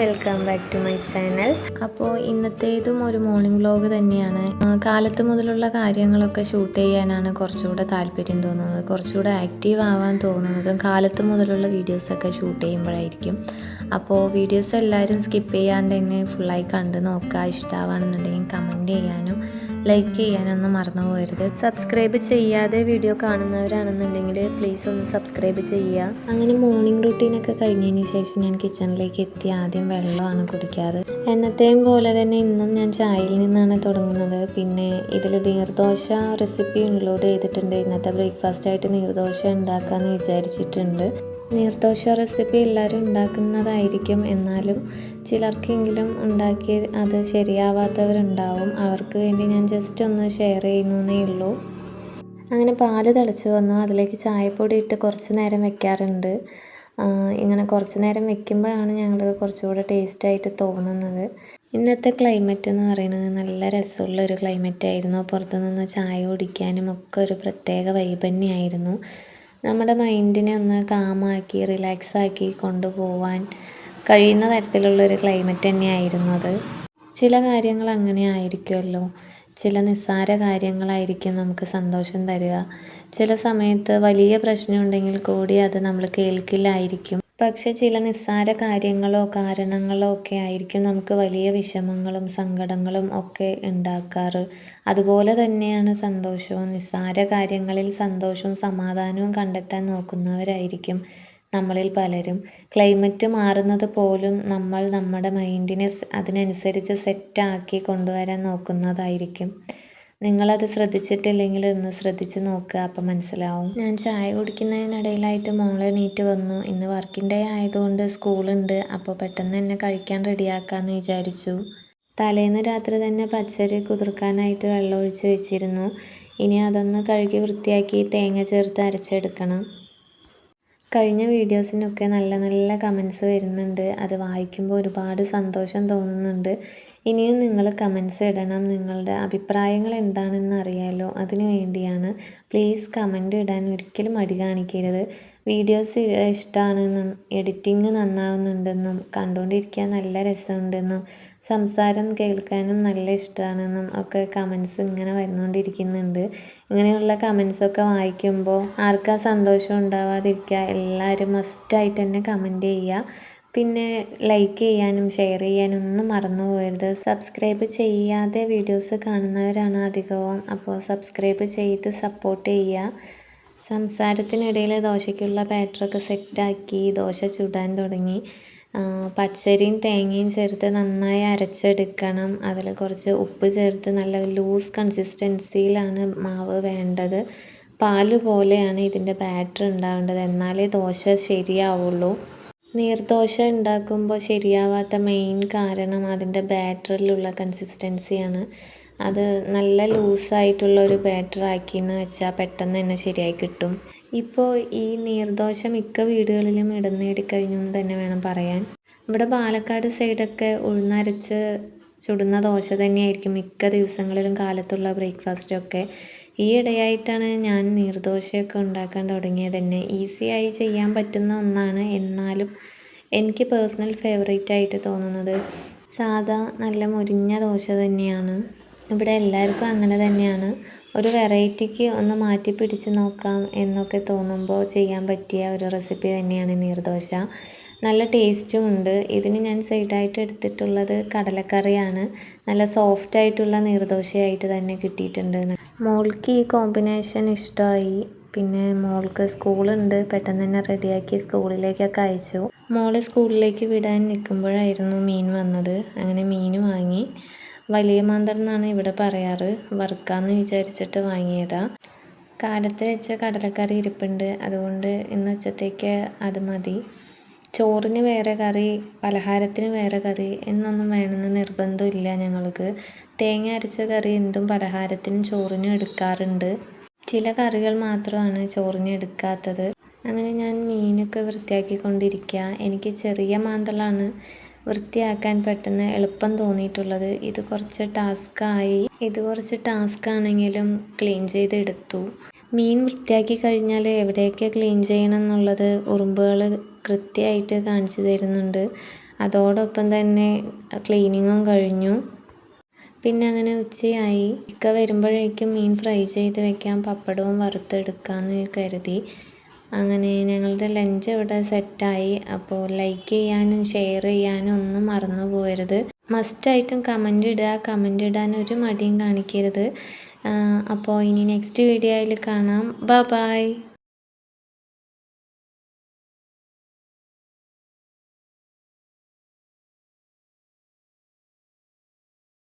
Welcome back to my channel. അപ്പോൾ ഇന്നത്തേതും ഒരു മോർണിംഗ് വ്ലോഗ് തന്നെയാണ്. കാലത്ത് മുതലുള്ള കാര്യങ്ങളൊക്കെ ഷൂട്ട് ചെയ്യാനാണ് കുറച്ചുകൂടെ താല്പര്യം തോന്നുന്നത്. കുറച്ചുകൂടെ ആക്റ്റീവ് ആവാൻ തോന്നുന്നതും കാലത്ത് മുതലുള്ള വീഡിയോസൊക്കെ ഷൂട്ട് ചെയ്യുമ്പോഴായിരിക്കും. അപ്പോൾ വീഡിയോസ് എല്ലാവരും സ്കിപ്പ് ചെയ്യാണ്ട് തന്നെ ഫുള്ളായി കണ്ട് നോക്കുക ഇഷ്ടമാവാണെന്നുണ്ടെങ്കിൽ കമന്റ് ചെയ്യാനും ലൈക്ക് ചെയ്യാനൊന്നും മറന്നു പോകരുത്. സബ്സ്ക്രൈബ് ചെയ്യാതെ വീഡിയോ കാണുന്നവരാണെന്നുണ്ടെങ്കിൽ പ്ലീസ് ഒന്ന് സബ്സ്ക്രൈബ് ചെയ്യുക. അങ്ങനെ മോർണിംഗ് റുട്ടീനൊക്കെ കഴിഞ്ഞതിന് ശേഷം ഞാൻ കിച്ചണിലേക്ക് എത്തി. ആദ്യം വെള്ളമാണ് കുടിക്കാറ്. എന്നത്തെയും പോലെ തന്നെ ഇന്നും ഞാൻ ചായയിൽ നിന്നാണ് തുടങ്ങുന്നത്. പിന്നെ ഇതിൽ നീർദോശ റെസിപ്പി ഇൻക്ലൂഡ് ചെയ്തിട്ടുണ്ട്. ഇന്നത്തെ ബ്രേക്ക്ഫാസ്റ്റ് ആയിട്ട് നീർദോശ ഉണ്ടാക്കാമെന്ന് വിചാരിച്ചിട്ടുണ്ട്. നീർദോശ റെസിപ്പി എല്ലാവരും ഉണ്ടാക്കുന്നതായിരിക്കും. എന്നാലും ചിലർക്കെങ്കിലും ഉണ്ടാക്കി അത് ശരിയാവാത്തവരുണ്ടാവും. അവർക്ക് വേണ്ടി ഞാൻ ജസ്റ്റ് ഒന്ന് ഷെയർ ചെയ്യുന്നേ ഉള്ളൂ. അങ്ങനെ പാൽ തിളച്ച് വന്നു. അതിലേക്ക് ചായപ്പൊടി ഇട്ട് കുറച്ച് നേരം വെക്കാറുണ്ട്. ഇങ്ങനെ കുറച്ച് നേരം വെക്കുമ്പോഴാണ് ഞങ്ങൾക്ക് കുറച്ചുകൂടെ ടേസ്റ്റായിട്ട് തോന്നുന്നത്. ഇന്നത്തെ ക്ലൈമറ്റ് എന്ന് പറയുന്നത് നല്ല രസമുള്ള ഒരു ക്ലൈമറ്റ് ആയിരുന്നു. പുറത്തുനിന്ന് ചായ കുടിക്കാനും ഒക്കെ ഒരു പ്രത്യേക വൈബ് നമ്മുടെ മൈൻഡിനെ ഒന്ന് കാമാക്കി റിലാക്സാക്കി കൊണ്ടുപോവാൻ കഴിയുന്ന തരത്തിലുള്ളൊരു ക്ലൈമറ്റ് തന്നെയായിരുന്നു അത്. ചില കാര്യങ്ങൾ അങ്ങനെ ആയിരിക്കുമല്ലോ. ചില നിസ്സാര കാര്യങ്ങളായിരിക്കും നമുക്ക് സന്തോഷം തരിക. ചില സമയത്ത് വലിയ പ്രശ്നമുണ്ടെങ്കിൽ കൂടി അത് നമ്മൾ കേൾക്കില്ലായിരിക്കും. പക്ഷെ ചില നിസ്സാര കാര്യങ്ങളോ കാരണങ്ങളോ ഒക്കെ ആയിരിക്കും നമുക്ക് വലിയ വിഷമങ്ങളും സങ്കടങ്ങളും ഒക്കെ ഉണ്ടാക്കാറ്. അതുപോലെ തന്നെയാണ് സന്തോഷവും. നിസ്സാര കാര്യങ്ങളിൽ സന്തോഷവും സമാധാനവും കണ്ടെത്താൻ നോക്കുന്നവരായിരിക്കും നമ്മളിൽ പലരും. ക്ലൈമറ്റ് മാറുന്നത് പോലും നമ്മൾ നമ്മുടെ മൈൻഡിനെ അതിനനുസരിച്ച് സെറ്റാക്കി കൊണ്ടുവരാൻ നോക്കുന്നതായിരിക്കും. നിങ്ങളത് ശ്രദ്ധിച്ചിട്ടില്ലെങ്കിൽ ഒന്ന് ശ്രദ്ധിച്ച് നോക്കുക അപ്പം മനസ്സിലാവും. ഞാൻ ചായ കുടിക്കുന്നതിനിടയിലായിട്ട് മോളെ എണീറ്റ് വന്നു. ഇന്ന് വർക്കിംഗ് ഡേ ആയതുകൊണ്ട് സ്കൂളുണ്ട്. അപ്പോൾ പെട്ടെന്ന് തന്നെ കഴിക്കാൻ റെഡിയാക്കാമെന്ന് വിചാരിച്ചു. തലേന്ന് രാത്രി തന്നെ പച്ചരി കുതിർക്കാനായിട്ട് വെള്ളം ഒഴിച്ച് വെച്ചിരുന്നു. ഇനി അതൊന്ന് കഴുകി വൃത്തിയാക്കി തേങ്ങ ചേർത്ത് അരച്ചെടുക്കണം. കഴിഞ്ഞ വീഡിയോസിനൊക്കെ നല്ല നല്ല കമൻസ് വരുന്നുണ്ട്. അത് വായിക്കുമ്പോൾ ഒരുപാട് സന്തോഷം തോന്നുന്നുണ്ട്. ഇനിയും നിങ്ങൾ കമൻസ് ഇടണം. നിങ്ങളുടെ അഭിപ്രായങ്ങൾ എന്താണെന്ന് അറിയാലോ. അതിനു വേണ്ടിയാണ് പ്ലീസ് കമന്റ് ഇടാൻ ഒരിക്കലും മടി കാണിക്കരുത്. വീഡിയോസ് ഇഷ്ടമാണെന്നും എഡിറ്റിംഗ് നന്നാവുന്നുണ്ടെന്നും കണ്ടുകൊണ്ടിരിക്കാൻ നല്ല രസമുണ്ടെന്നും സംസാരം കേൾക്കാനും നല്ല ഇഷ്ടമാണെന്നും ഒക്കെ കമൻസ് ഇങ്ങനെ വന്നുകൊണ്ടിരിക്കുന്നുണ്ട് ഇങ്ങനെയുള്ള കമൻസൊക്കെ വായിക്കുമ്പോൾ ആർക്കാ സന്തോഷം ഉണ്ടാവാതിരിക്കുക എല്ലാവരും മസ്റ്റായിട്ട് തന്നെ കമന്റ് ചെയ്യുക പിന്നെ ലൈക്ക് ചെയ്യാനും ഷെയർ ചെയ്യാനും ഒന്നും മറന്നു പോകരുത്. സബ്സ്ക്രൈബ് ചെയ്യാതെ വീഡിയോസ് കാണുന്നവരാണ് അധികവും. അപ്പോൾ സബ്സ്ക്രൈബ് ചെയ്ത് സപ്പോർട്ട് ചെയ്യുക സംസാരത്തിനിടയിൽ ദോശയ്ക്കുള്ള ബാറ്ററൊക്കെ സെറ്റാക്കി ദോശ ചുടാൻ തുടങ്ങി. പച്ചരിയും തേങ്ങയും ചേർത്ത് നന്നായി അരച്ചെടുക്കണം. അതിൽ കുറച്ച് ഉപ്പ് ചേർത്ത് നല്ല ലൂസ് കൺസിസ്റ്റൻസിയിലാണ് മാവ് വേണ്ടത്. പാൽ പോലെയാണ് ഇതിന്റെ ബാറ്റർ ഉണ്ടാവേണ്ടത്. എന്നാലേ ദോശ ശരിയാവുള്ളൂ. നീർദോശ ഉണ്ടാക്കുമ്പോൾ ശരിയാവാത്ത മെയിൻ കാരണം അതിന്റെ ബാറ്ററിലുള്ള കൺസിസ്റ്റൻസിയാണ് അത് നല്ല ലൂസായിട്ടുള്ള ഒരു ബാറ്റർ ആക്കിയെന്ന് വെച്ചാൽ പെട്ടെന്ന് തന്നെ ശരിയായി കിട്ടും. ഇപ്പോൾ ഈ നീർദോശ മിക്ക വീടുകളിലും ഇടം നേടിക്കഴിഞ്ഞു എന്ന് തന്നെ വേണം പറയാൻ. ഇവിടെ പാലക്കാട് സൈഡൊക്കെ ഉഴുന്നരച്ച് ചുടുന്ന ദോശ തന്നെയായിരിക്കും മിക്ക ദിവസങ്ങളിലും കാലത്തുള്ള ബ്രേക്ക്ഫാസ്റ്റൊക്കെ. ഈ ഇടയായിട്ടാണ് ഞാൻ നീർദോശയൊക്കെ ഉണ്ടാക്കാൻ തുടങ്ങിയത് തന്നെ. ഈസിയായി ചെയ്യാൻ പറ്റുന്ന ഒന്നാണ് എന്നാലും എനിക്ക് പേഴ്സണൽ ഫേവറേറ്റ് ആയിട്ട് തോന്നുന്നത് സാധാ നല്ല മുരിഞ്ഞ ദോശ തന്നെയാണ്. ഇവിടെ എല്ലാവർക്കും അങ്ങനെ തന്നെയാണ്. ഒരു വെറൈറ്റിക്ക് ഒന്ന് മാറ്റി പിടിച്ച് നോക്കാം എന്നൊക്കെ തോന്നുമ്പോൾ ചെയ്യാൻ പറ്റിയ ഒരു റെസിപ്പി തന്നെയാണ് നീർദോശ. നല്ല ടേസ്റ്റും ഉണ്ട്. ഇതിന് ഞാൻ സൈഡായിട്ട് എടുത്തിട്ടുള്ളത് കടലക്കറിയാണ്. നല്ല സോഫ്റ്റ് ആയിട്ടുള്ള നീർദോശയായിട്ട് തന്നെ കിട്ടിയിട്ടുണ്ട്. മോൾക്ക് ഈ കോമ്പിനേഷൻ ഇഷ്ടമായി. പിന്നെ മോൾക്ക് സ്കൂളുണ്ട്. പെട്ടെന്ന് തന്നെ റെഡിയാക്കി സ്കൂളിലേക്കൊക്കെ അയച്ചു. മോൾ സ്കൂളിലേക്ക് വിടാൻ നിൽക്കുമ്പോഴായിരുന്നു മീൻ വന്നത്. അങ്ങനെ മീൻ വാങ്ങി. വലിയ മാന്തൽ എന്നാണ് ഇവിടെ പറയാറ്. വറുക്കാന്ന് വിചാരിച്ചിട്ട് വാങ്ങിയതാ. കാലത്ത് വെച്ച കടലക്കറി ഇരിപ്പുണ്ട്. അതുകൊണ്ട് ഇന്ന് ഉച്ചത്തേക്ക് അത് മതി. ചോറിന് വേറെ കറി പലഹാരത്തിന് വേറെ കറി എന്നൊന്നും വേണമെന്ന് നിർബന്ധമില്ല ഞങ്ങൾക്ക്. തേങ്ങ അരച്ച കറി എന്തും പലഹാരത്തിനും ചോറിനും എടുക്കാറുണ്ട്. ചില കറികൾ മാത്രമാണ് ചോറിന് എടുക്കാത്തത്. അങ്ങനെ ഞാൻ മീനൊക്കെ വൃത്തിയാക്കിക്കൊണ്ടിരിക്കുക എനിക്ക് ചെറിയ മാന്തലാണ് വൃത്തിയാക്കാൻ പെട്ടെന്ന് എളുപ്പം തോന്നിയിട്ടുള്ളത്. ഇത് കുറച്ച് ടാസ്ക്കായി. ഇത് കുറച്ച് ടാസ്ക് ആണെങ്കിലും ക്ലീൻ ചെയ്തെടുത്തു. മീൻ വൃത്തിയാക്കി കഴിഞ്ഞാൽ എവിടെയൊക്കെ ക്ലീൻ ചെയ്യണം എന്നുള്ളത് ഉറുമ്പുകൾ കൃത്യമായിട്ട് കാണിച്ചു തരുന്നുണ്ട്. അതോടൊപ്പം തന്നെ ക്ലീനിങ്ങും കഴിഞ്ഞു. പിന്നെ അങ്ങനെ ഉച്ചയായി. ഇക്ക വരുമ്പോഴേക്കും മീൻ ഫ്രൈ ചെയ്ത് വെക്കാം. പപ്പടവും വറുത്തെടുക്കാമെന്ന് കരുതി. അങ്ങനെ ഞങ്ങളുടെ ലഞ്ച് ഇവിടെ സെറ്റായി അപ്പോൾ ലൈക്ക് ചെയ്യാനും ഷെയർ ചെയ്യാനും ഒന്നും മറന്നു പോകരുത്. മസ്റ്റായിട്ടും കമന്റ് ഇടുക. കമന്റ് ഇടാൻ ഒരു മടിയും കാണിക്കരുത്. അപ്പോൾ ഇനി നെക്സ്റ്റ് വീഡിയോയിൽ കാണാം. ബ ബായ്